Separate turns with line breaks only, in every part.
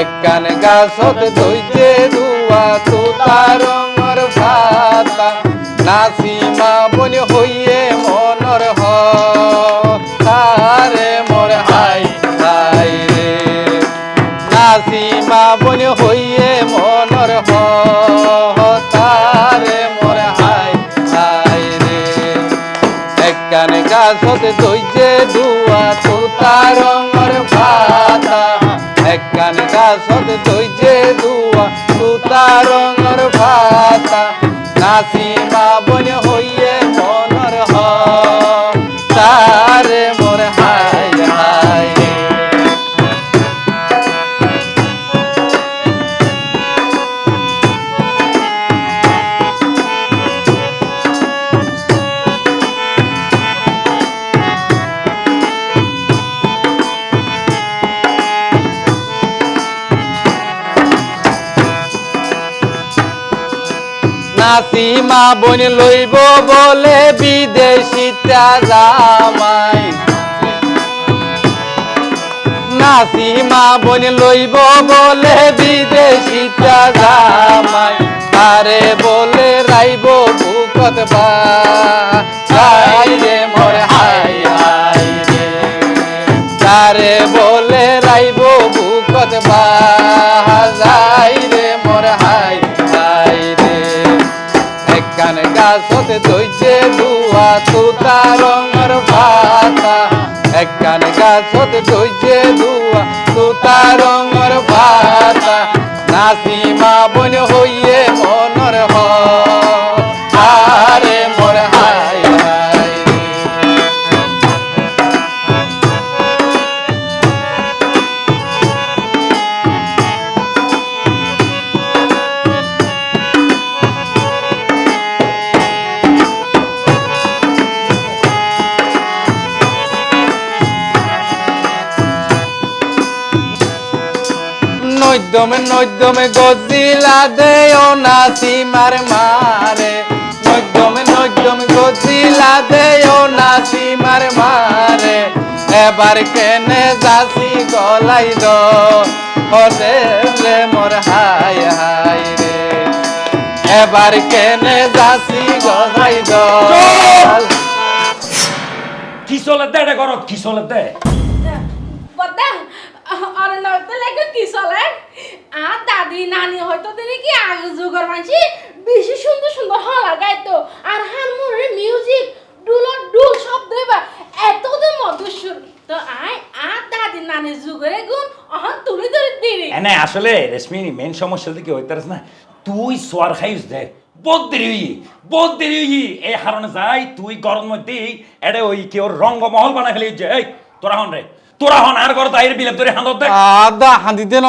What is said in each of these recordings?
একখান গাছত ধৈর্যে দুয়া তুতা রঙর ভাতা নাসিমা বনি হইয়ে মনর হ তারে মোর হাই হাই রে। নাসিমা বনি হইয়ে মনর হ তারে মোর হাই হাই রে। একখান গাছত দইছে দুয়া তুতা রঙর ভাতা নাসিমা নাসিমা বন লইব বলে বিদেশি জামাই। নাসিমা বন লইব বলে বিদেশি জামাই। আরে বলে রাইব বুকত বা। রে মোর হাই হাই রে। তারে বলে রাইব বুকত বা। গাছত দইছে দুয়া তুতা রঙর ভাতা একখান গাছতে দইছে দুয়া তুতা রঙর ভাতা নাসিমা বন হইয়ে মনর হ নৈদমে নৈদমে গজিলা দেও নাসিমার মারে নৈদমে নৈদমে গজিলা দেও নাসিমার মারে এবার কেনে যাসি গলাই দ হতে রে মোর হাই হাই রে। এবার কেনে যাসি গলাই দ।
কি চলে দে এটা করো কি চলে দে।
বদ্দা আর নয়তো লেগে কি চলে আর দাদি নানি হয়তো তিনি কি আগে যুগর মানছি? বেশি সুন্দর সুন্দর হলা গাইতো। আর হারমোনিয়াম মিউজিক ডুলর ডুল শব্দ এবার এত তো মধুর তো আয় আর দাদি নানি যুগরে গুণ অহন তুলি ধরে দিবি
এনে আসলে রেশমি মেন সমস্যা কি হইতারস না তুই সোয়ার খাইস দে বহুত দেরি হই বহুত দেরি হই এই হারণে যাই তুই গরম মধ্যে এডে ওই কি ওর রঙ্গমহল বানা খেলি যে তোরা হন রে তোরা হন আর গর তাইর বিলে তোরে হান্দত দে
আদা হাঁদিতে ন।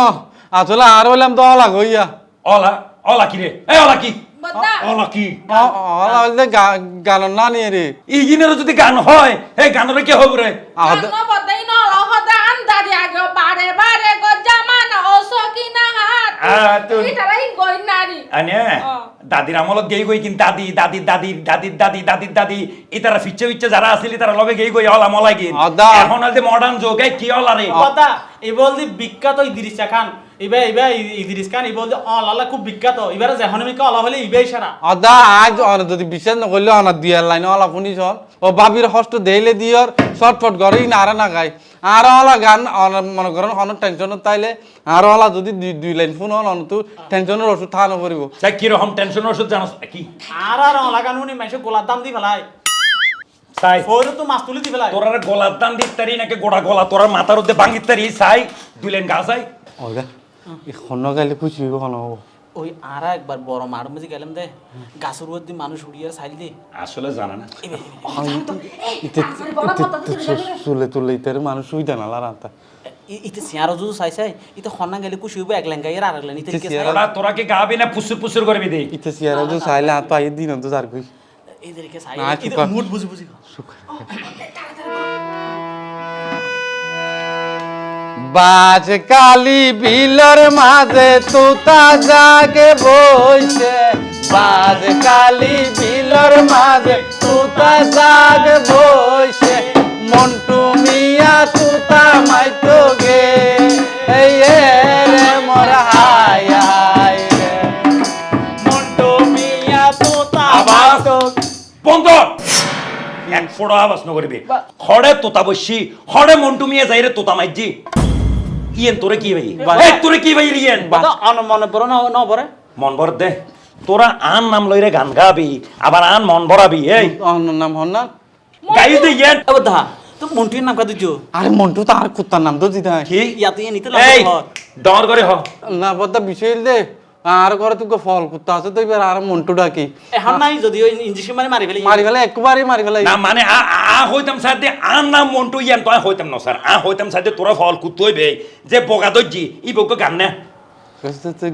আসলে আর হইলাম তো অলাগ হইয়া
অলা অলা কি রে? এই অলা কি? অলা কি?
অলা হইলে গান না নিয়ে রে।
যদি গান হয় এই গানের কি হবে রে?
হদা বারে বারে গো নারী।
দাদির আমলত গেই গই কিন্তু দাদি দাদির দাদি দাদির দাদি দাদির দাদি। ইতারা ফিচ্ছে ফিচ্ছে যারা আছিল তারা লগে গেই গই অলা মলাই গিন। এখন আলতে মডার্ন যুগ এই কি অলা রে?
কথা এই বলদি বিখ্যাত ইদিরিস খান। ইবে ইবে ইদিরিস খান অলালা খুব বিখ্যাত। যেখন আমি অলা হলে ইবে ইশারা
অদা আজ অন যদি বিশ্বাস নকরলে অন দিয়ার লাইন অলা শুনিছ। ও বাবির হস্ত দেইলে দিয়র শর্টফট গড়ি না আর না গাই আর অলা গান মনে করেন অন টেনশন তাইলে আর অলা যদি দুই দুই লাইন শুন অন তো টেনশনের ওষুধ থা নকরিব
তাই কীরকম টেনশন ওষুধ জানোস? কি?
আর আর অলা গান শুনি মানুষ গোলার দাম দি ফেলাই।
তাই
ফৌরে তো মাছ তুলি দি ফেলাই।
তোরার গলার দান দিত তারি নাকি গোড়া গলা তোরার মাথার উদ্দে ভাঙিত তারি চাই। দুলেন গা চাই।
ওগা এখন গাইলে খুশি হইব হন হব?
ওই আর একবার বড় মাঠ মাঝে গেলাম দে গাছের উপর দিয়ে মানুষ উড়িয়ে সাইল দি
আসলে জানা না
ইতে তুলে তুলে ইতার মানুষ সুবিধা না লারান্তা
ইতে সিয়ারো যদি চাই চাই ইতে খন্না গেলে কুশি হইব এক লেঙ্গাই আর এক লেন ইতে
ইতে
লিখে
তোরা কি গাবি না পুসুর পুসুর করবি দে
ইতে সিয়ারা তো চাইলে হাত পাই দিন তো যার কই
এদেরকে ইতে মুড বুঝি বুঝি
বাজ কালি বিলর মাঝে তুতা জাগে বইছে। বাজ কালি বিলর মাঝে তুতা জাগে বইছে। মন্টু মিয়া তুতা মাইতো গে। এই
ফোড়ো আওয়াজ নকরিবি হড়ে তোতা বসছি হড়ে মন্টু মিয়া যাইরে তোতা মাইজি ইয়েন তোরে কি ভাই? এই তোরে কি ভাই ইয়েন?
অন মনে পড়ো না ন পড়ে?
মন ভর দে। তোরা আন নাম লইরে গান গাবি আবার আন মন ভরাবি এই।
অন্য নাম হন না।
গাই দে ইয়েন।
এবার দা তো মন্টুর নাম কাদু জো
আরে মন্টু তো আর কুত্তার নাম তো দিতে
কি?
ইয়াতে ইয়ে নিতে
এই
লাগে
ডর করে হ।
না বদ্দা বিষয় দে। আর ঘরে তোকে ফল কুত্তা আছে তো এবার আর মন্টু ডাকি।
এখন নাই যদি ওই ইঞ্জেকশন মারি মারি ফেলি।
মারি ফেলে একবারই মারি ফেলে।
না মানে আ আ হইতাম সাথে আন নাম মন্টু ইয়ান তো হইতাম না স্যার। আ হইতাম সাথে তোরা ফল কুত্তই যে বগা দজ্জি ই বউকে গান না।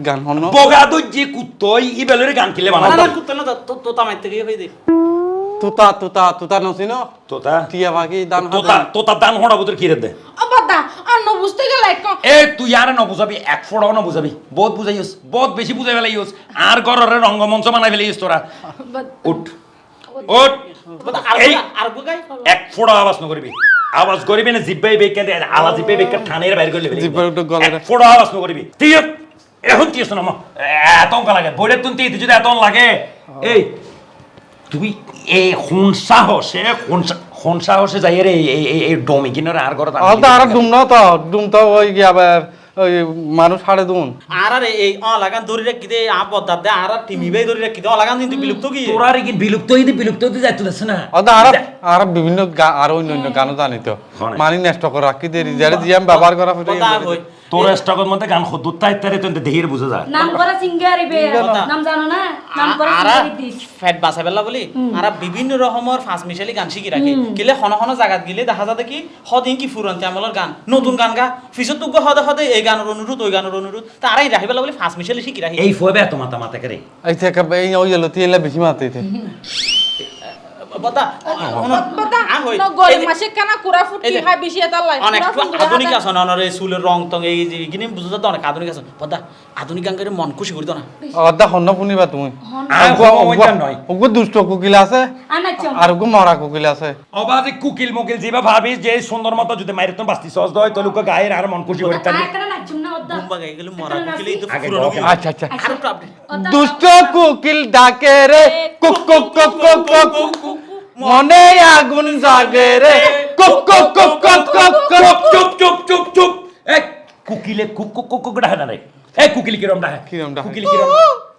গান হন
বগা দজ্জি কুত্তই ই বেলের গান কিলে
না
বানাবো
না কুত্তা না তো তো তামাইতে গিয়ে হই দে
তুতা তুতা তুতা নসিন
তোতা?
টিয়া বাকি দান
তোতা তোতা দান হড়া বুতর কি রে দে
বদ্দা আর ন বুঝতে গেলে
এ তুই আর ন বুঝাবি এক ফোড়াও ন বুঝাবি বহুত বুঝাইস বহুত বেশি বুঝাই ফেলাইস আর ঘরের রঙ্গমঞ্চ বানাই ফেলাইস তোরা। উঠ। উঠ। এই এক ফোড়া আওয়াজ ন করবি। আওয়াজ করবি না জিব্বাই বেকে আলা জিব্বাই বেকে ঠানের বাইর করলে এক ফোড়া আওয়াজ ন করবি। ঠিক আছে এখন কি শোনো এত অঙ্ক লাগে। বইটা তুই যদি এত লাগে। এই তুমি এই খুন সাহসে খুন খুন সাহসে যাই রে এই ডমি কিনারে আর
আলদা আর ডুম না তো ডুম তো ওই গিয়ে আবার ওই মানুষ হাড়ে দুন
আর আর এই অ লাগান দড়ি রাখি দে আ পদ্দার দে আর আর টিমি বাই দড়ি রাখি দে অ লাগান কিন্তু বিলুপ্ত কি?
তোরা আর কি বিলুপ্ত হইতে বিলুপ্ত হইতে যাইতে যাচ্ছে না।
আলদা আর আর বিভিন্ন গা- আর অন্য অন্য গানও জানি তো। মানি নষ্ট করে রাখি দেরি যারে দিয়ে আমি ব্যবহার করা ফেটে
তোর স্টকের মধ্যে গান খুদ্দুত্তা ইত্যাদি তুই দেহির বুঝে যায়।
নাম করা সিঙ্গারি বে নাম জানো না? নাম করা দিস
ফ্যাট বাঁচাই পেলা বলি। আর বিভিন্ন রকমের ফাঁস মিশালি গান শিখি রাখে কিলে হন হন জাগাত গিলে দেখা যাতে কি হদিন কি ফুরন্তি আমলের গান নতুন গান গা। ফিসত তুক হদে হদে এই গানের অনুরোধ ওই গানের অনুরোধ তারাই রাখি পেলা বলি ফাঁস মিশালি শিখি রাখি
এই ফবে এত মাথা মাথা করে
এই থেকে এই ওই এলো তিলে বেশি মাতে
বদা
মাসে কেনা কুড়া ফুটকি
এই যে-
বেশি এটা লাই।
অনেক আধুনিক আছে না চুলের রং টং এই যে কিনে বুঝতে তো অনেক আধুনিক আছে। বদা আধুনিক গান করে মন খুশি করি তো না।
শুনিবা তুমি। ওগো দুষ্ট কুকিল আছে। আর ওগো মরা কুকিল আছে।
অবাধে কুকিল মুকিল যেবা ভাবিস যে সুন্দর মতো যদি মাইরে তুমি বাস্তি সহজ দয় তো লোক গায়ের আর মন খুশি করে
তো।
আচ্ছা আচ্ছা দুষ্ট কুকিল ডাকে রে কুক কুক কুক। কুক কুক। মনে আগুন জাগে রে কুক কুক কুক কুক কুক কুক
চুপ চুপ চুপ চুপ এই কুকিলে কুক কুক কুক কুক ডাহে না রে এই কুকিল কিরম ডাহে
কিরম ডাহে?
কুকিল কিরম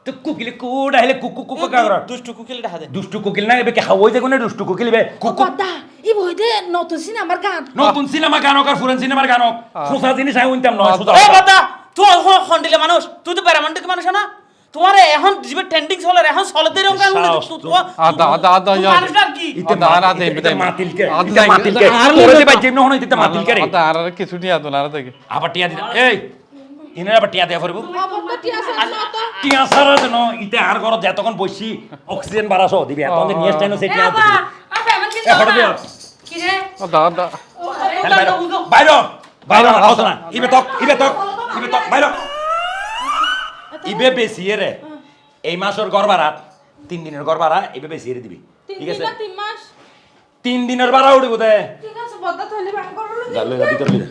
তো কুকিলে কু ডাহেলে কুক কুক কুক কাগর
দুষ্টু কুকিলে দেখা দে
দুষ্টু কুকিল না এবে কে হাওই দেখো না দুষ্টু কুকিল বে কুক কুক
বদ্দা ই বইতে নতুন সিনেমার গান
নতুন সিনেমা গানক আর ফুরেন সিনেমার গানক সোসা জিনিস আই উনতাম নয় সোজা
এ বাদা তুই হন্ডিলে মানুষ তুই তো প্যারামান্টিক মানুষ না তোমার এখন জিবে ট্রেন্ডিং চলে এখন চলতে রকম গানগুলো
সাহস
তুই
তো।
আদা আদা আদা
তুই মানুষ আর কি?
ইতে
আদা, আদা, ইতে-
মাতিল কে
আদা,
মাতিল কে।
আর
তোরে
লইবে
যে
তো।
বাজে নহন ইতে মাতিল কে রে?
আদা আর আর কিছু নিয়ে আতো না আর দেখে।
আবার টিয়া দিতা এই ইনারা আবার টিয়া দেয়া করব।
না
টিয়া সারা দেন ইতে আর ঘরত যতক্ষণ বসি অক্সিজেন বাড়াছ দিবি। এত নিয়ে আসতে সে টিয়া
বাবা
দিবি।
আবে আমার কি রে?
আদা আদা।
বাইরে বাইরে বাইরে না ইবে তক ইবে তক ইবে তক বাইরে ইবে বেশি রে এই মাসের গড় ভাড়া তিন দিনের গড় ভাড়া ইবে বেশি রে দিবি। ঠিক আছে?
তিন মাস?
তিন দিনের ভাড়া উঠিব দে।
ঠিক আছে বদ্দা তাহলে ব্যাংক করল
যা লই যা ভিতর লই যা।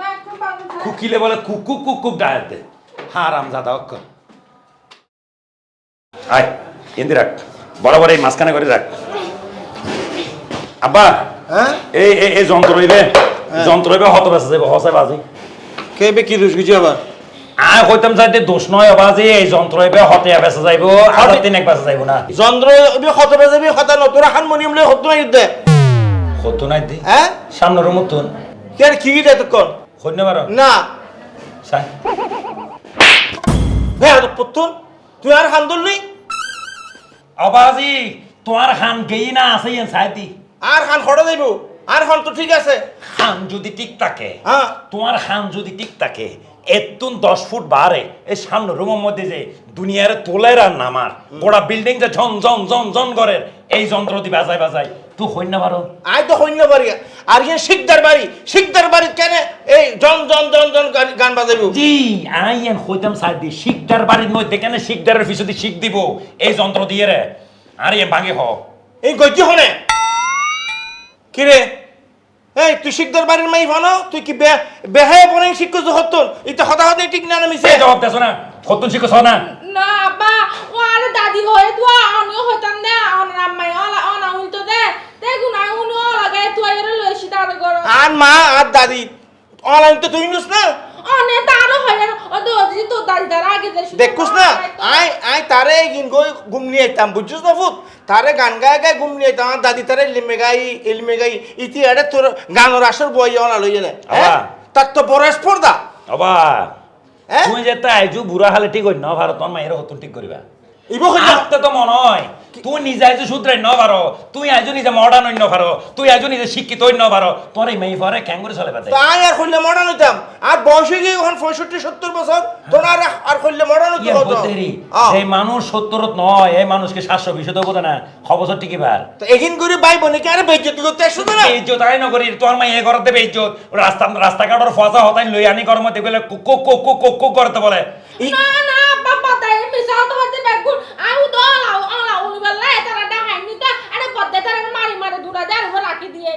ব্যাংক ব্যাংক
কুকিলে বলে কুকু কুকু ডায়াত দে। হারাম জাদা অক্ক। আয় এন্দি রাখ। বড় বড় এই মাঝখানে করে রাখ। আব্বা
হ্যাঁ?
এই এই এই যন্ত্র হইবে। যন্ত্র হইবে হত বেসা যাবে হসাই বাজি।
কে বে কি দোষ কিছু আবার?
আয় কইতাম যাইতে দোষ নয় বাজি এই যন্ত্র হইবে হতে বেসা যাইব আর তিন এক বেসা যাইব না।
যন্ত্র ওবি কত বাজে বি কত নতুন হারমোনিয়াম লই হত নাই দে
হতো নাই দি
হ্যাঁ
সামনের মতন
কে আর কি দে তখন
হইনে পারো
না
সাই
তো পুতুন তুই আর হান্দুল নি?
আবাজি তোমার হান গেই না আছে ইন সাইতি
আর হান খড়া যাইব। আর হান তো ঠিক আছে।
হান যদি ঠিক থাকে
হ্যাঁ
তোমার হান যদি ঠিক থাকে এতুন দশ ফুট বাড়ে এই সামনে রুমের মধ্যে যে দুনিয়ার তোলের আর নামার গোড়া বিল্ডিং যে ঝন ঝন ঝন ঝন করে এই যন্ত্র দি বাজাই বাজাই তুই হইন না পারো
আই তো হইন পারি আর ইয়ে শিকদার বাড়ি শিকদার বাড়ি কেন এই জন জন জন জন গান- বাজাইব?
জি আই এন হইতাম সাইড দি শিকদার বাড়ির মধ্যে কেন শিকদারের পিছনে শিক দিব এই যন্ত্র দিয়ে রে। আর এ ভাঙে হ।
এই গজ্জি হনে? কি রে? এই তুই শিখদের বাড়ির মাই ভালো তুই কি বে বেহায় বনে শিক্ষক হতন? এটা হতা হতে ঠিক না নামিছে?
সে জবাব দেছো না ফতুন শিখছ না।
না আব্বা ও আর দাদি হয়ে তো আমিও হতাম না আমার আম্মাই অলা অনা উল্টো দে। তে বেগুন আই উনি ওলা গায়ে তুই এর লইছি দাদা গরো
আর মা আর দাদি অনলাইন তো তুই নিস না?
অনে তারও হয় না। ও তো আগে দেশ
দেখুস না আই আই তারে গিন গই ঘুম নিয়ে আইতাম বুঝছিস না ফুত? তারে গান গায় গায় ঘুম নিয়ে আইতাম দাদি তারে লিমে গাই এলিমে গাই ইতি আরে তোর গানোর আসর বই অনা লই
গেলে।
তার তো বড় স্পর্ধা।
অবা
হ্যাঁ?
তুই যেতে আইজু বুড়া হালে ঠিক হই ন ভারত মায়ের হতুন ঠিক করিবা।
ইবো
তো মনে হয়। তুই নিজে আইজু শুধরাই ন পারো তুই আইজু নিজে মডার্ন অন্য পারো তুই আইজু নিজে শিক্ষিত অন্য পারো তোর এই মেয়ে ফরে ক্যাঙ্গুরি চলে পাতে
তো আর কইলে মডার্ন হইতাম। আর বয়স হয়ে গিয়ে এখন পঁয়ষট্টি সত্তর বছর তোর আর আর কইলে মডার্ন হইতে
ইয়ে মানুষ নয় এই মানুষকে বোধ না।
তো এখিন করে ভাই বোনকে আরে বেজ্জতি করতে আসছো তো না
ইজ্জত আই নগরী তোর মা এ করতে দেবে ইজ্জত রাস্তা রাস্তাঘাটের ফসা হতাই লই আনি কর্ম দেখলে কুক কুক কুক কুক করতে বলে।
না না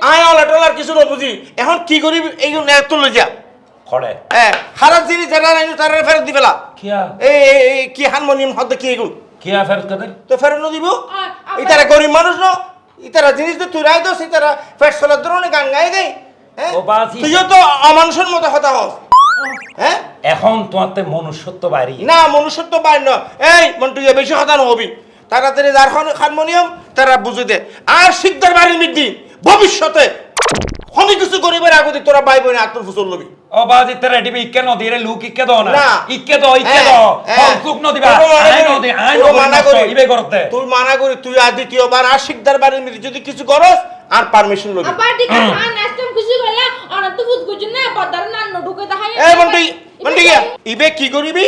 আয় অলা টলার কিছু না বুঝি। এখন কি করি এই নেত লই
খড়ে।
হ্যাঁ হারাত জিনিস যারা নাই তারা ফেরত দিবেলা
কিয়া
এই এই- এই কি হারমোনিয়াম হদ্দে কি এগুলো?
কিয়া ফেরত কাদের?
তো ফেরত দিব?
আর আবার-
ইতারা গরিব মানুষ ন? ইতারা জিনিস তো তুই রাই দোস ইতারা ধরনের গান গাই গাই হ্যাঁ। তুইও তো অমানুষের মতো হতা হস। হ্যাঁ?
এখন তোমাতে মনুষ্যত্ব বাড়ি।
না মনুষ্যত্ব পায় না এই মন্টু ইয়ে বেশি হতা নহবি তাড়াতাড়ি যার খন- হারমোনিয়াম তারা বুঝে দে। আর শিকদার বাড়ির মিটি ভবিষ্যতে অনেক কিছু গরিবের আগতে তোরা ভাই বোনে আত্মফসল লবি।
ও বাজি তেরে ডিবি ইকে নদী রে লুক ইকে দাও না।
না।
ইকে দাও ইকে দাও হল কুক নদী বা আই নদী আই নদী ইবে করতে।
তুই মানা করি তুই আর দ্বিতীয়বার আর শিকদার বাড়ির মিটি যদি কিছু করস আর পারমিশন লবি।
আবার ঠিক না বদ্দার না ঢুকে দেখাই
এই মন্টু মন্টু গিয়া। ইবে কি করিবি?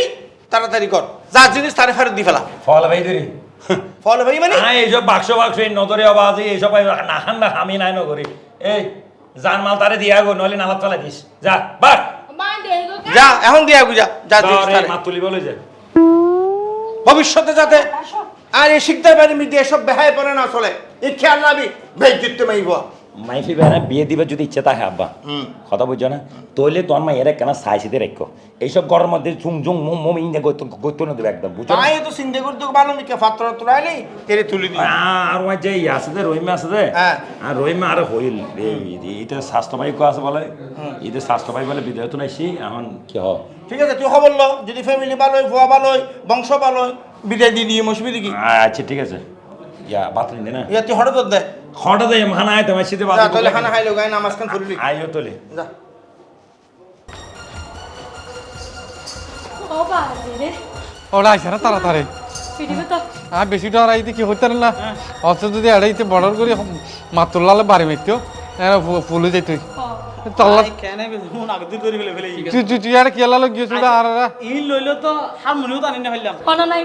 তাড়াতাড়ি কর। যা জিনিস তারে ফেরত দি ফেলা।
ফল ভাই ধরি।
ফল ভাই মানে?
আই এইসব বাক্স বাক্স এই নদরে আবাজি এইসব না না আমি নাই নগরি। এই জান মাল তারে দিয়া গো নলি নালাত চলে দিস। যা বাক
বাই দেই গো
যা এখন দিয়া গুজা যা জিনিস
রে
তারে।
মাত তুলি বলে যা।
ভবিষ্যতে যাতে আর এই শিকদার বাড়ির মিটি এসব বেহায় পড়ে না চলে এই খেয়াল নাবি ভেজ দিতে মাইব।
মাইফি বেড়া বিয়ে দিবে যদি ইচ্ছে থাকে আব্বা। কথা বুঝছ না? তৈলে তোর মা এরা কেন সাইসিতে রেখো এইসব গরম মধ্যে চুং চুং মুম মুম ইন্দে গইতো না দেবে একদম বুঝছ?
তাই তো চিন্তা করতে ভালো মিকে ফাত্র নেই তেরে তুলি দি
আর ওই যে আছে যে রহিমা আছে যে
হ্যাঁ।
আর রহিমা আর হইল। এটা স্বাস্থ্যবাহী আছে বলে এটা স্বাস্থ্যবাহী বলে বিদায় তো নাইছি এখন কি হ?
ঠিক আছে তুই খবর ল যদি ফ্যামিলি ভালো হয় ভুয়া ভালো হয় বংশ ভালো হয় বিদায় দিয়ে দিয়ে মসবি দেখি
আচ্ছা ঠিক আছে। ইয়া বাতলি দে না?
ইয়া তুই হঠাৎ দে।
খড়টা দে মানা আয় তোমার
যা
বাতলি
তাহলে খানা খাইলো গায়ে নামাজ খান ফুরলি
আইও তোলে।
যা।
ও বাবা রে।
ওরা আইসা না তাড়াতাড়ি।
তো
আর বেশি ডরাইতে কি হইতে না। অথচ যদি এড়াইতে বর্ডার করি মাতুল্লালে বাড়ি মারতো ফুলে তল্লা
কেনে করে ফেলে
তুই তুই তুই আর কেলালো গিয়েছিল আর আর
ই লইলো তো হারমোনিও তো আনি না ফেললাম।
কোনো নাই।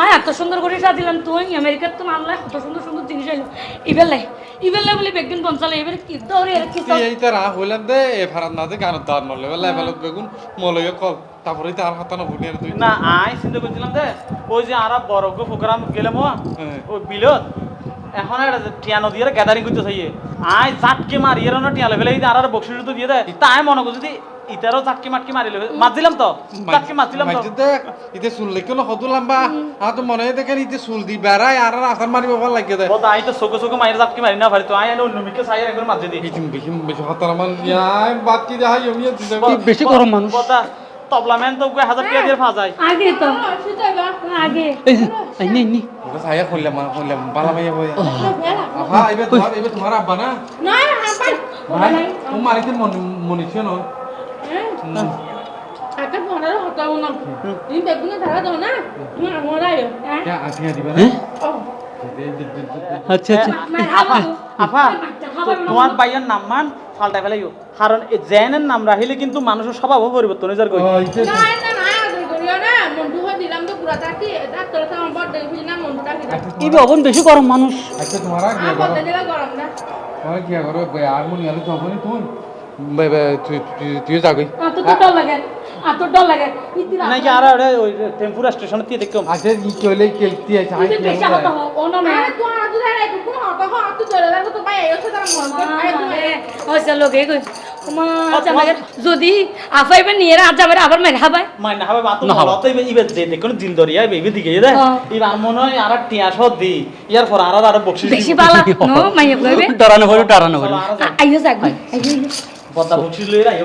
আয় এত সুন্দর করে দিলাম তুই আমেরিকার তো মামলা কত সুন্দর সুন্দর জিনিস আইলো ইবেলাই ইবেলাই বলে বেগুন পঞ্চালে এবার কি দৌড়ে এর কি
এই এই রা হইলাম দে এ ফারাত না দে গানত দাঁত মারলে বেলা বেলা বেগুন মলয়ে কল তারপরে তার হাতা না ভুলিয়ে তুই
না আই চিন্তা করছিলাম দে ওই যে আরা বড় গো প্রোগ্রাম গেলাম
ও
ওই বিলত এখন আর টিয়া নদী গ্যাদারিং করতে চাইয়ে। আই চাটকে মারি এর না টিয়া লেভেলে আর আর বক্সি তো দিয়ে দেয় তা আই মনে করছি ইতারও চাটকে মাটকে মারি লেবে মাছ তো? চাটকে মাছ তো?
দেখ ইতে চুল লেখো না হতো লম্বা। আর তো মনে হয় দেখেন ইতে চুল দি বেড়াই আর আর আসার মারিব ভালো লাগে দে
ও আই তো চোখে চোখে মারি চাটকে মারি না পারি তো আই অন্য মিকে চাই একবার মাছ দিই
ইতিম বেশি বেশি হাতার মান ইয়াই বাদ কি দেখাই আমি
বেশি গরম মানুষ। কথা তবলা ম্যান তো কয় হাজার টাকা দিয়ে ফা যায়
আগে তো
সেটাই বা
আগে
ওকে সায়া খুললাম খুললাম বালা মাইয়া বই আহা এবে তোমার এবে তোমার আব্বা না
না আবার
ভাই ও মারিতে মন মনিছো না
একটা বড় হতাও না তুমি বেগুনে ধারা দাও না তুমি আমরাই হ্যাঁ
আতিয়া দিবা না
আচ্ছা আচ্ছা আফা তোমার বাইয়ের নাম মান ফাল্টা ফেলাইও কারণ এই জেনের নাম রাখিলে কিন্তু মানুষের স্বভাবও পরিবর্তন হয়ে যার ইবে অবন বেশি গরম মানুষ।
আচ্ছা তোমারা
গরম। না।
তোমার কি করো আর মনে আলু তো হবনি তুই বে বে তুই তুই তুই যাগই
তো তো লাগে। আর তোর ডর লাগে। ইতিরা
নাকি আর ওটা ওই টেম্পুরা স্টেশনে দিয়ে দেখতাম
আচ্ছা
মন
যদি আফাইবে নিয়ে আর জামাই আবার মেরে হাবাই
বাতো না তো ইবে দেখুন দিল দরিয়া বেবি দিকে দে।
হ্যাঁ।
মনে হয় আর টিয়া সহ দি ইয়ার পর আর আর বকশিস
বেশি বালা নো মাইয়া কইবে?
টারানো করে টারানো করে।
আইও যাক ভাই। আইও।
বদ্দা বকশিস লই রাই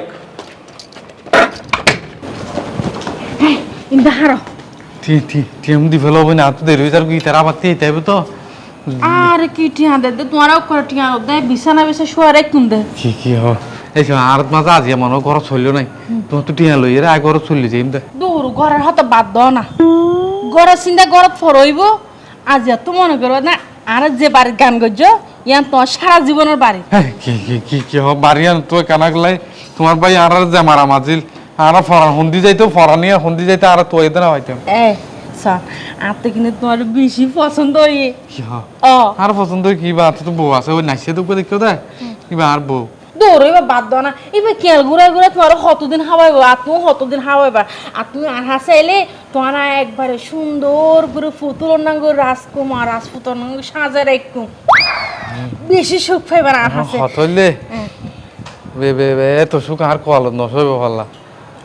ইন্দা হারো।
টি টি টিএম দি ফেলো বনে আত দেরি তার কি তারা বাতি তাইবে তো।
আরে কি টিয়া দে দে তোমারও করে টিয়া দে বিছানা বিছা শুয়ারে কুন দে।
কি কি হ। এই সময় আর মাঝে আজি মনে ঘর চলল নাই। তোমার তো টিয়া লই এর আগে ঘর চললি যাইম দে
দূর ঘরের হতো বাদ দাও না। ঘরের চিন্তা ঘরত ফরইব আজ তো মনে করো না। আর যে বাড়ির গান গজ্জ ইয়ান তোমার সারা জীবনের বাড়ি।
কি কি কি কি হ বাড়িয়ান তো কানাগলাই তোমার ভাই আর আর যে মারা মাজিল আর ফরান হন্দি যাইতো ফরানিয়া হন্দি যাইতো আর তো এদিন হইতাম
এ শোন আর তো কিন্তু তোমার বেশি পছন্দ হই
কি হ? আর পছন্দ কি বা? তো বউ আছে ওই নাইসে তো দেখিও দে কিবা আর বউ?
দৌড় এবার বাদ দাও না। এবার কেল ঘুরে ঘুরে তোমার কতদিন হাওয়াইবো আর তুমি কতদিন হাওয়াইবা আর তুমি আর হাসাইলে তোমার একবারে সুন্দর করে ফুতুল নাঙ্গ রাজকুমার রাজপুতর নাঙ্গ সাজার একটু বেশি সুখ পাইবার আর হাসে
হতইলে? বে বে বে তো সুখ আর কল নসইব পারলা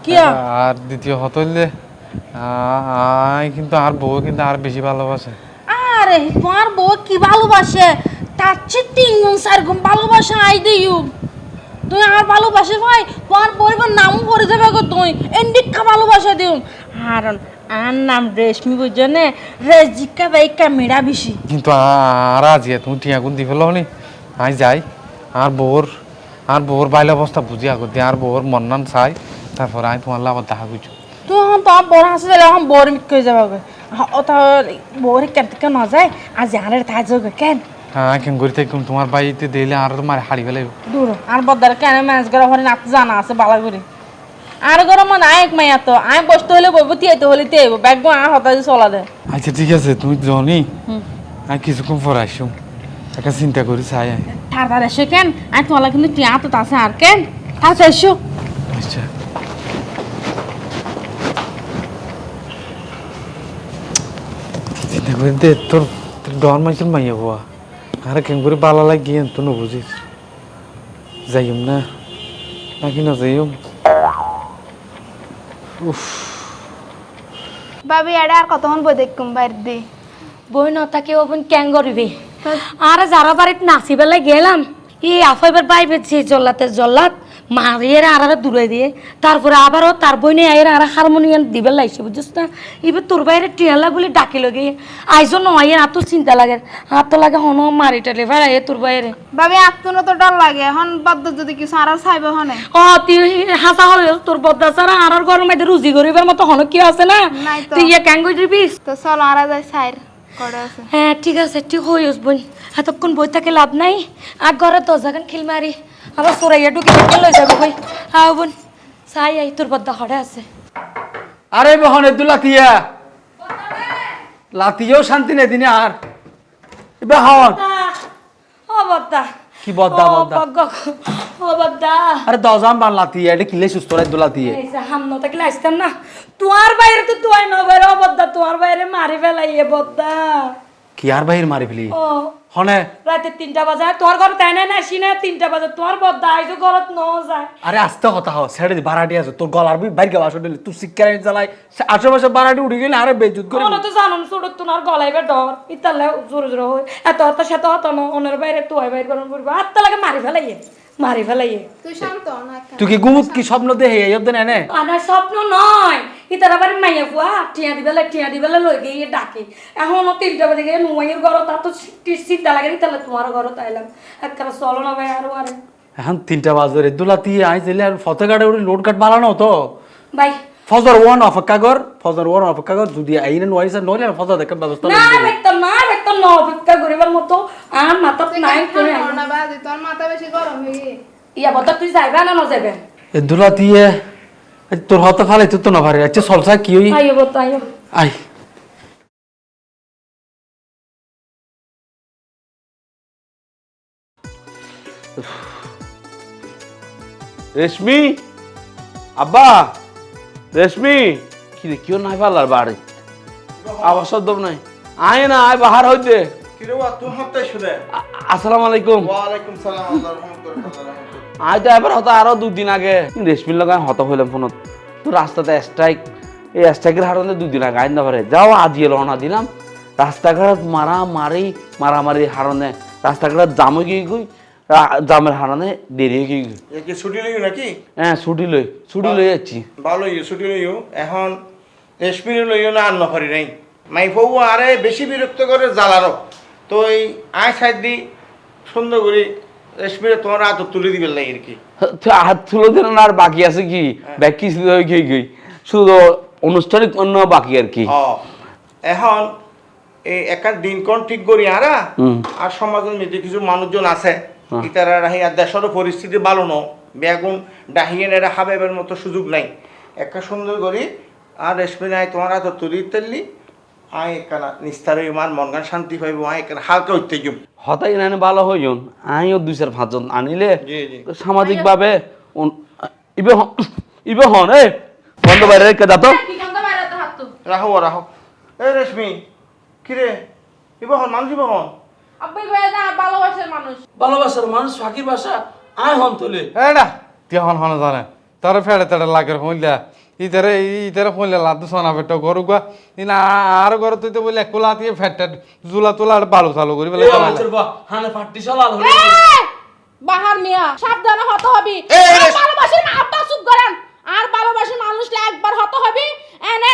কি আর?
দ্বিতীয় হতইলে? আই কিন্তু আর বউ কিন্তু আর বেশি ভালোবাসে
আরে তোমার বউ কি ভালোবাসে তার চেয়ে তিন গুণ চার গুণ ভালোবাসা আই দিও তুই আর ভালোবাসে ভাই? তোমার পরিবার নামও করে যাবে গো তুই। এন্ডিকা ভালোবাসা দিও। কারণ আর নাম রেশমি বুঝছ নে রেজিকা বাইকা মেরা বেশি
কিন্তু আর আজি তুমি টিয়া গুণ দি ফেলো নি? আই যাই। আর বউর আর বউর বাইলা অবস্থা বুঝি আগো দিয়ে আর বোর মন মন্নান চাই। তারপর আই তোমার লাভ দেখা বুঝছ
তুই এখন তোমার বড় হাসে দিলে এখন বড় মিট করে যাবে গো। ও তো বউরে কেন থেকে ন যায় আজ আরে তাই যাবে কেন?
হ্যাঁ কেন তোমার দিলে আর তোমার হারি ফেলে
দূর আর বদার কেন ম্যানেজ করা হলে না জানা আছে বালা করে আর গরম আয়েক মাইয়া তো। আয় বসতে হলে বইব তিয়াইতে হলে তিয়াইব ব্যাগ চলা দে।
আচ্ছা ঠিক আছে তুমি জনি। আমি কিছুক্ষণ পর আসুম একটা চিন্তা করি চাই
এসো কেন? তোমার কিন্তু টিয়া তো আছে আর কেন? এসো।
আচ্ছা। চিন্তা করি দে তোর ডর মাইছিল মাইয়া হওয়া আর কেন করে বালা লাগিয়ে তো নবুঝিস যাইম না নাকি না যাইম
ভাবি এটা আর কতক্ষণ বই দেখুম বাইর দি
বই নতাকে ওপন ক্যাং করবি আর যারা বাড়িতে নাচি বেলায় গেলাম এই আফাইবার বাইবে যে জল্লাতে জল্লাত মারিয়ে আর আর দূরে দিয়ে তারপরে আবারও তার বইনে আয়ের আর হারমোনিয়াম দিবে লাইছে বুঝছিস না? এবার তোর বাইরে টিয়ালা বলে ডাকি লগে আইজো নয় আর তোর চিন্তা লাগে আর তো লাগে হন মারি টালে ভাই তোর বাইরে।
ভাবি আপনারও তো ডর লাগে এখন বাদ্য যদি কিছু আর চাইব হনে?
ও তুই হাসা হল তোর বদা ছাড়া আর গরম মাইতে রুজি করিবার মতো হন কি আছে না? তুই ইয়ে ক্যাং করে দিবিস
তো চলো আর যাই সাইর আছে।
হ্যাঁ ঠিক আছে ঠিক হই বোন। এতক্ষণ বই থাকে লাভ নাই। আর ঘরে দরজাখান খিল মারি আবার সরাইয়া ঢুকে ঢুকে লই যাব কই? আও বোন চাই আই তোর বদ্দা হরে আছে।
আরে বহন এদু লাতিয়া লাতিও শান্তি নেই দিনে আর বেহন
ও বদ্দা।
কি বদ্দা, বদ্দা?
ও বদ্দা।
আরে দজাম বান লাতিয়া এটা কিলে সুস্থ রে দু লাতিয়ে
এই যে হাম ন থাকলে আসতাম না। তোমার বাইরে তো তুই ন বাইরে ও বদ্দা তোমার বাইরে মারি ফেলাই এ বদ্দা।
কি আর বাহির মারি ফেলি
ও
হনে?
রাতে তিনটা বাজে তোর ঘর তাই না না সিনে তিনটা বাজে তোর বদ্দা আইসো ঘরত ন যায়
আরে আস্তে কথা হ ছেড়ে দি বারাটি আছে। তোর গলার বি বাইর গে বাসো দিলি তুই সিকারে জ্বালাই আশেপাশে বারাটি উঠে গেলে আরে বেজুত করে
বলো তো জানো ছোট তোমার গলাইবে ডর ইতালে জোরে জোরে হয় এত হতা সে তো হতো না ওনের বাইরে তুই বাইর করুন করব আত্মা লাগে মারি ফেলাইয়ে মারি ফেলাইয়ে
তুই শান্ত না
তুই কি গুমুত কি স্বপ্ন দেহে এই অবদিন এনে
আমার স্বপ্ন নয়। ইতার আবার মাইয়া বুয়া টিয়া দিবেলা টিয়া দিবেলা লই গিয়ে ডাকে। এখন ও তিনটা বাজে গিয়ে নুয়ের ঘর তা তো চিন্তা লাগে তাহলে তোমার ঘর তাইলাম একবার চলো না ভাই আরও আরে।
এখন তিনটা বাজে রে। দুলাতি আইছিলে আর ফতেগাড়ে কাটে উঠে লোড কাট মারানো তো।
ভাই
ফজর ওয়ান অপেক্ষা কর ফজর ওয়ান অপেক্ষা কর যদি আইনে নয়সা নইলে আর ফজর দেখার ব্যবস্থা
না। বেতন না বেতন ন অপেক্ষা করিবার মতো। আর মাথা নাই করে।
না বাদি তোর মাথা বেশি গরম হয়ে
ইয়া বতা তুই যাইবা না না যাবে
এ দুলাতিয়ে তোর হতে ফালাই তুই তো না পারে আচ্ছা সলসা কি হই?
আইও বতা আইও
আই।
রেশমি? আব্বা? রেশমি! কি রে কেউ নাই পারলার বাড়ি? আবার শব্দ নাই। আয় না আয় বাহার হইতে। আসসালামু আলাইকুম। আয় তো এবার হতো আরও দুদিন আগে। রেশমির লগে হত হইলাম ফোনত। তো রাস্তাতে স্ট্রাইক এই স্ট্রাইকের হারণে দুদিন আগে আইন পারে যাও আজি রওনা দিলাম। রাস্তাঘাট মারা মারি মারামারি হারণে। রাস্তাঘাট জামে গিয়ে গই। জামের হারণে দেরি হয়ে গিয়ে
ছুটি লইও নাকি?
হ্যাঁ ছুটি লই ছুটি লই যাচ্ছি।
ভালো ইয়ে ছুটি লইও। এখন রেশমির লইও না আর নফারি নাই। মাই ফৌ আরে বেশি বিরক্ত করে জ্বালারো তো এই আয় সাইড দি সুন্দর করে রেশমিরে তোমার হাত তুলে দিবে লাগে আর কি।
হাত তুলো দিন আর বাকি আছে কি? ব্যাগ কি হয়ে গিয়ে গই শুধু অনুষ্ঠানিক অন্য বাকি আর কি।
এখন এই একা দিনক্ষণ ঠিক করি আরা। আর সমাজের মধ্যে কিছু মানুষজন আছে। ইতারা রাহি আর দেশেরও পরিস্থিতি ভালো ন বেগুন ডাহিয়ে নেড়ে হাবেবের মতো সুযোগ নাই। একটা সুন্দর করি আর রেশমি নাই তোমার হাতে তুলি তেললি আয় একানা নিস্তারে ইমান মন গান শান্তি পাইব আয় এখানে হালকা উত্তেজম
হতাই না ভালো হইজন। আমিও দুই চার পাঁচজন আনিলে
জি, জি।
সামাজিক ভাবে ইবে ইবে হন এ বন্ধ বাইরে রেখে যা তো।
কি কান্দা বাইরে তো হাত তো।
রাহো রাহো এই রেশমি কিরে? ইবহন মানুষ ইবহন
আব্বাই ভাই না ভালোবাসার মানুষ।
ভালোবাসার মানুষ ফাঁকির বাসা আয় হন তুলে।
এটা তুই হন হন জানে। তোর ফেড়ে তেড়ে লাগে হইলা ইতারে ইতারে হইলে লাদু সোনা বেটা গরু গা ইনা আর গরু তুই তো বলে কোলা দিয়ে ফেটে জুলা তোলা আর বালু চালু করি বলে
হানে ফাটি চলাল হলে।
বাহার মিয়া সাবধানে হত হবি।
এই,
আর
রে-
ভালোবাসেন আব্বা চুপ করেন। আর ভালোবাসেন মানুষটা একবার হত হবি এনে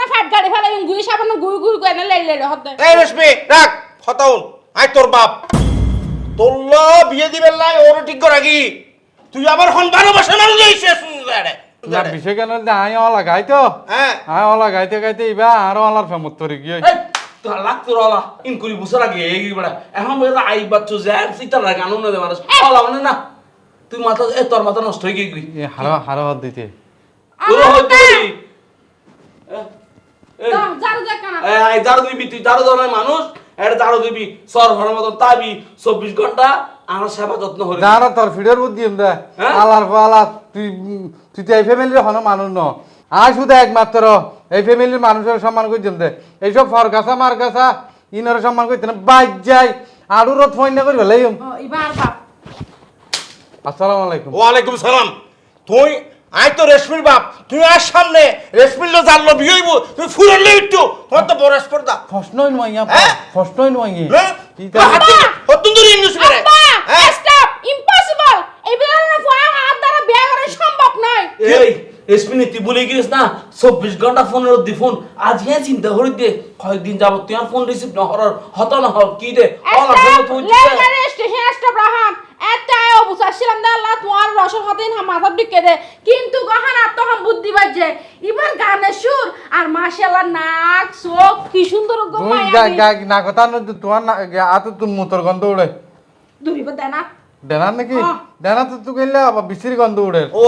না ফাট গাড়ি ফেলে গুই সাবান গুই গুই করে এনে লেই লেই হতে।
এই রেশমি রাখ হতাউন আয় তোর বাপ। তোর ল বিয়ে দিবেন লাই ওর ঠিক করে রাখি। তুই আবার হন ভালোবাসা মানুষ হইছে
না বিষয় কেন আয় অলা গাইতো
হ্যাঁ।
আয় অলা গাইতে গাইতে ইবা আর অলার ফেমত তরি গিয়ে
তোর তোর অলা ইনকুরি বুসা লাগে এই বড়া এখন বলে আই বাচ্চু না মানুষ। অলা মানে না তুই মাথা এ তোর মাথা নষ্ট হয়ে গই
এ হারা হারা হাত দিতে।
হইতে
দেখ
দাঁড়ো দিবি। তুই ধরনের মানুষ। এটা দাঁড়ো দিবি সর ঘরের মতন তাবি চব্বিশ ঘণ্টা আমার সেবা যত্ন করে
তোর ফিডের বুদ্ধি দে।
হ্যাঁ?
আলার আলা তুই তুই তো এই ফ্যামিলির হন মানুষ ন। আয় শুধু একমাত্র এই ফ্যামিলির মানুষের সম্মান করছি দে। এইসব ফরকাসা মারকাসা ইনার সম্মান করতে না বাইক যাই। আড়ু রথ ফোন না করি
এবার বাপ।
আসসালামু আলাইকুম।
ওয়ালাইকুম সালাম। তুই আয় তো রেশমির বাপ তুই আর সামনে রেশমির লো জানলো বিয়ে হইব তুই ফুরলে একটু তোমার তো বড় স্পর্ধা।
প্রশ্নই নয়
হ্যাঁ?
প্রশ্নই নয়
হ্যাঁ?
ইতা-
হতুন দূরে ইন্নুস করে। হ্যাঁ?
স্টপ ইম্পসিবল এই বিড়ালের ফোন হাত দ্বারা বিয়ে করা সম্ভব নয়।
এই এসপিনি তুই গিয়েছিস না? চব্বিশ ঘণ্টা ফোনের দি ফোন আজ হ্যাঁ চিন্তা করি দে কয়েকদিন যাবত তুই আর ফোন রিসিভ না হওয়ার হত না হওয়ার কি দে অলা ফোন
স্টপ
তুই
স্টেশন স্টপ রাহাম একটা অবসাছিলাম দে আল্লাহ তোমার রসর হাতে মাথা ঢুকে দে। কিন্তু গহন আর তখন বুদ্ধি বাজে। এবার গানের সুর আর মাশাআল্লাহ নাক চোখ কি সুন্দর গো মায়া
না কথা তোমার না আতো তুমি মুতর গন্ধ উড়ে।
দূরিব দে না
দেনার নাকি?
হ্যাঁ।
দেনা তো তুই গেলে আবার বিচির গন্ধ উড়ে।
ও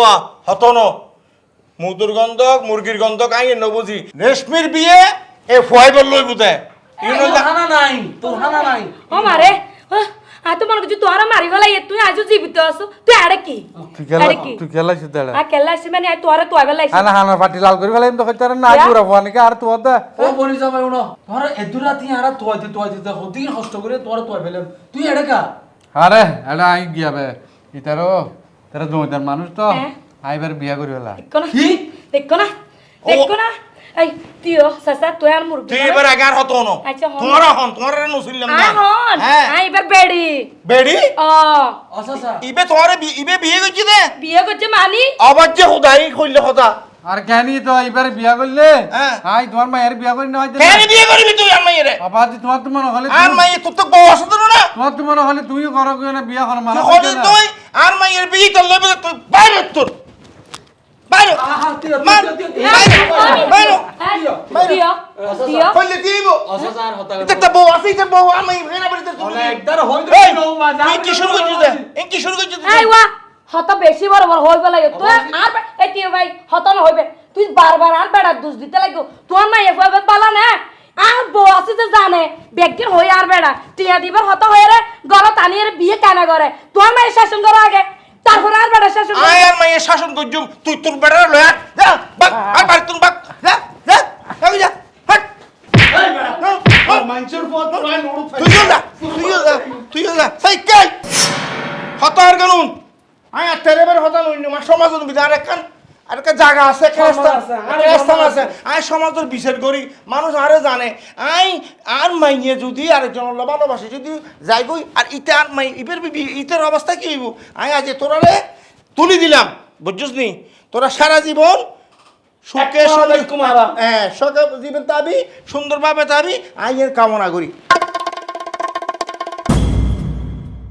হতন। মুদুর গন্ধক মুরগির গন্ধক আই ন বুঝি রেশমির বিয়ে এ ফুয়াইবার লই বুঝে ইউনো
হানা নাই তোর হানা নাই।
ও মারে আর তোমার কিছু তোর মারি গলাই তুই আজ জীবিত আছো তুই আরে কি
তুই খেলা
আরে কি
তুই দেড়া
আর কেলা আসি মানে আই তোরে তো আইবার লাইছি
আনা হানা ফাটি লাল করে ফেলাই তো কইতারে না? পুরা ফোন নাকি আর তুই দা
ও বলি যাবে উনো তোর এদু রাতি আর তোয়াইতে তোয়াইতে হদিন কষ্ট করে তোর তোয়াই ফেলেম তুই এড়ে কা
আরে এটা আই গিয়া বে ইতারো তারা জমিদার মানুষ তো। আইবার বিয়া করি
দেখো না দেখো না দেখো না এই তুইও সাসা তুই আর মুরগি
তুই এবার আগে আর হতন
আচ্ছা, হন।
তোমার হন তোমার নসিলাম না
আহন
হ্যাঁ
এবার বেড়ি।
বেডি?
ও
আচ্ছা
ইবে তোমার ইবে বিয়ে করছি দে
বিয়ে করছে মানি।
আবার যে হুদাই কইলে কথা
আর কেন তো এবার বিয়া করলে
হ্যাঁ।
আই তোমার মায়ের বিয়া করি না
কেন বিয়ে করবি তুই আর মাইয়ে রে
বাবা যে তোমার তো মনে হলে
আর তোর তো বউ আছে না?
তোমার তো মনে হলে তুই করো না বিয়া করো মানা
তুই তুই আর মাইয়ের বিয়ে তো লবে তুই বাইরে তোর দিব
আচ্ছা স্যার হতা
এটা একটা বউ আছে এটা বউ আর মাইয়ে ভেনা বাড়িতে তুই
একদার হইতে
এই,
নও মা
এই কি শুরু করছিস দে এই কি শুরু করছিস
এই ওয়া হত বেশি বড় বড় হইবে লাগে। তুই আর বে- ভাই হত না হইবে। তুই বারবার আর বেড়া দুষ দিতে লাগো তোর মা এফ এফ বালা না। আর বউ আছে যে জানে বেগের হই আর বেড়া টিয়া দিবার হত হয়ে রে গর টানিয়ে বিয়ে কানা করে। তোর মা শাসন করো আগে তারপর আর বেটা শাসন
আয় আর মাইয়ে শাসন করজুম তুই তোর বেটা লয়া। যা বাক হ্যাঁ। আর বাড়ি তুন বাক। যা যা আমি যা হাট।
হ্যাঁ,
হ্যাঁ।
মানুষের পথ প্রায় নড়ু তুই যা
তুই যা তুই যা। সাইকেল হতার কানুন। আয় আর তেরে বের হতা নইন মা সমাজ বিধান একখান আর একটা জায়গা আছে একটা স্থান
আছে,
একটা স্থান
সমাজ
আছে। আই সমাজের বিচার করি মানুষ আরও জানে। আই আর মাইয়ে যদি আরেকজন ভালোবাসে যদি আর ইতে আর মাই ইবের ইতের অবস্থা কি হইব? আই আজ তোরারে তুলি দিলাম বুঝছিস নি? তোরা সারা জীবন
কুমারা।
হ্যাঁ সুখে জীবন তাবি সুন্দরভাবে তাবি আইয়ের কামনা করি।